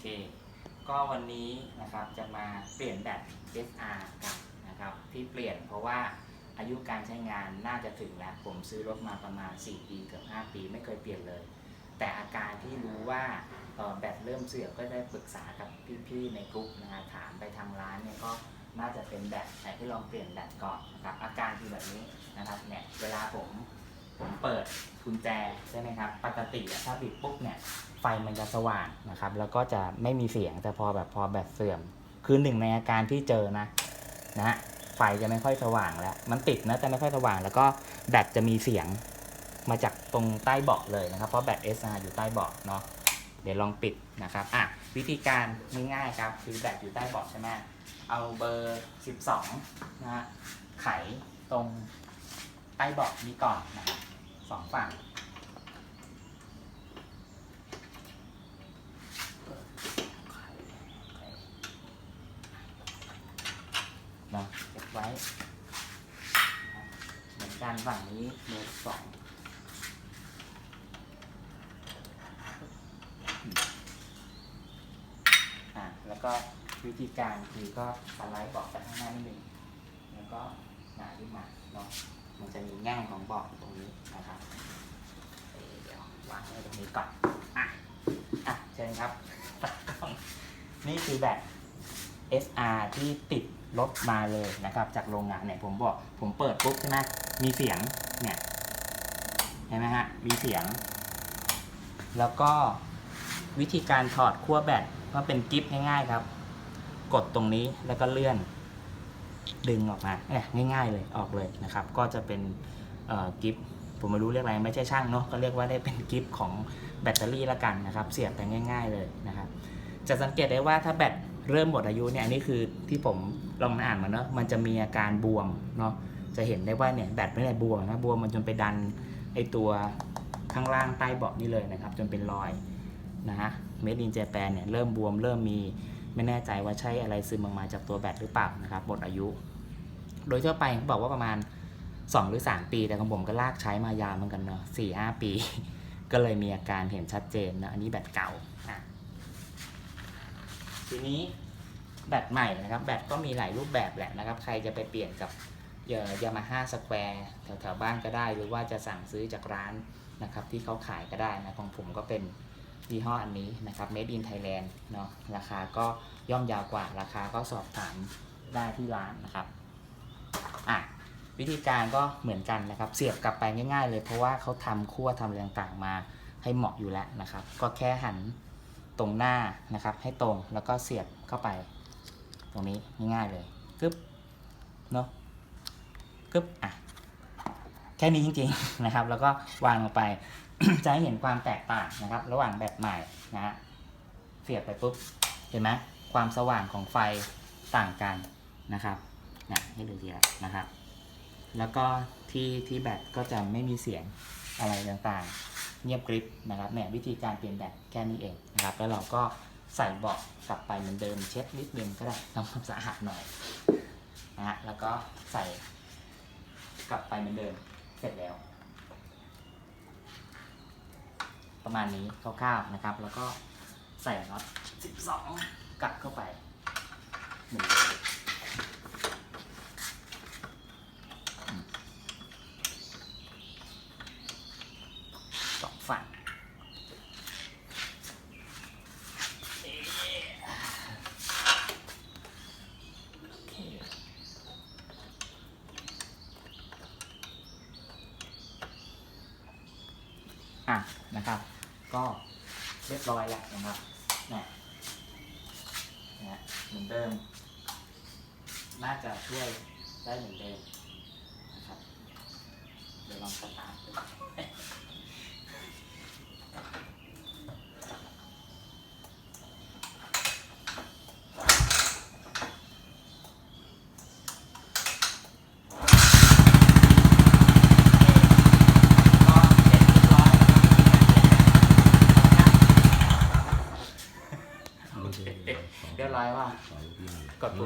เค ก็วันนี้นะครับจะมาเปลี่ยนแบต SR กันนะครับที่เปลี่ยนเพราะว่าอายุการใช้งานน่าจะถึงแล้ว ผมซื้อรถมาประมาณ 4 ปีเกือบ5 ปีไม่เคยเปลี่ยนเลย แต่อาการที่รู้ว่าแบตเริ่มเสื่อมก็ได้ปรึกษากับพี่ๆในกลุ่มนะฮะถามไปทางร้านเนี่ยก็น่าจะเป็นแบตแต่ที่ลองเปลี่ยนแบตก่อนนะครับอาการคือแบบนี้นะครับเนี่ยเวลาผม ผมเปิดกุญแจใช่ไหมครับ ปกติถ้าบิดปุ๊บเนี่ยไฟมันจะสว่างนะครับ แล้วก็จะไม่มีเสียงแต่พอแบบพอแบตเสื่อม คือหนึ่งในอาการที่เจอนะนะฮะไฟจะไม่ค่อยสว่างแล้ว มันติดนะแต่ไม่ค่อยสว่าง แล้วก็แบตจะมีเสียงมาจากตรงใต้เบาะเลยนะครับ เพราะแบต SR อยู่ใต้เบาะเนาะเดี๋ยวลองปิดนะครับอะวิธีการง่ายๆครับ คือแบตอยู่ใต้เบาะใช่ไหมเอาเบอร์ 12 นะฮะไขตรงใต้เบาะนี้ก่อนนะครับ สองฝั่งนะเก็บไว้ เหมือนกันฝั่งนี้เบอร์สองอะแล้วก็วิธีการคือก็สไลด์บาะไปข้างหน้านิดนึง แล้วก็หนาขึ้นมาเนาะ มันจะมีแง่งของเบาะตรงนี้นะครับเดี๋ยววางไว้ตรงนี้ก่อนอะอะเชิญครับ นี่คือแบบ SR ที่ติดรถมาเลยนะครับ จากโรงงานเนี่ยผมบอกผมเปิดปุ๊บใช่ไหมมีเสียงเนี่ยเห็นไหมฮะมีเสียง แล้วก็วิธีการถอดขั้วแบตก็เป็นกิฟง่ายๆครับ กดตรงนี้แล้วก็เลื่อน ดึงออกมาเนี่ยง่ายๆเลยออกเลยนะครับ ก็จะเป็นกิฟต์ผมไม่รู้เรียกอะไรไม่ใช่ช่างเนาะก็เรียกว่าได้เป็นกิฟต์ของแบตเตอรี่ละกันนะครับ เสียบไปง่าย ๆเลยนะครับจะสังเกตได้ว่าถ้าแบตเริ่มหมดอายุเนี่ยอันนี้คือที่ผมลองอ่านมาเนาะมันจะมีอาการบวมเนาะจะเห็นได้ว่าเนี่ยแบตไม่ได้บวมนะบวมมันจนไปดันไอตัวข้างล่างใต้เบาะนี่เลยนะครับ จนเป็นรอยนะฮะเมดินเจแปนเนี่ยเริ่มบวมเริ่มมี ไม่แน่ใจว่าใช่อะไรซึมออกมาจากตัวแบตหรือเปล่านะครับหมดอายุ โดยทั่วไปเขาบอกว่าประมาณ 2 หรือ 3 ปี แต่ของผมก็ลากใช้มายาวเหมือนกันเนาะสี่ห้าปี ก็เลยมีอาการเห็นชัดเจนนะอันนี้แบตเก่าอะทีนี้แบตใหม่นะครับแบตก็มีหลายรูปแบบแหละนะครับ ใครจะไปเปลี่ยนกับยามาฮ่าสแควร์แถวๆบ้านก็ได้ หรือว่าจะสั่งซื้อจากร้านนะครับที่เขาขายก็ได้นะของผมก็เป็น ยี่ห้ออันนี้นะครับ Made in Thailand เนาะราคาก็ย่อมยาวกว่าราคาก็สอบถามได้ที่ร้านนะครับอะวิธีการก็เหมือนกันนะครับ เสียบกลับไปง่าย ๆ เลยเพราะว่าเขาทำคั่วทำอะไรต่างๆมาให้เหมาะอยู่แล้วนะครับ ก็แค่หันตรงหน้านะครับ ให้ตรงแล้วก็เสียบเข้าไป ตรงนี้ง่ายๆเลยกึ๊บเนาะกึ๊บอะ แค่นี้จริงๆนะครับ แล้วก็วางลงไป จะให้เห็นความแตกต่างนะครับ ระหว่างแบบใหม่นะฮะเสียบไปปุ๊บเห็นไหมความสว่างของไฟต่างกันนะครับเนี่ยให้ดูทีละนะครับ แล้วก็ที่ที่แบตก็จะไม่มีเสียงอะไรต่างๆ เงียบกริบนะครับเนี่ยวิธีการเปลี่ยนแบตแค่นี้เองนะครับ แล้วเราก็ใส่เบาะกลับไปเหมือนเดิมเช็ดนิดนึงก็ได้ทำความสะอาดหน่อยนะฮะแล้วก็ใส่กลับไปเหมือนเดิม เสร็จแล้ว ประมาณนี้คร่าวๆนะครับ แล้วก็ใส่น็อต 12กลับเข้าไปหนึ่งสองฝั่ง โอเค อะนะครับ ก็เรียบร้อยแล้วนะครับเนี่ยนะฮะเหมือนเดิม น่าจะช่วยได้เหมือนเดิมนะครับ เดี๋ยวลองสตาร์ทดู как mm -hmm.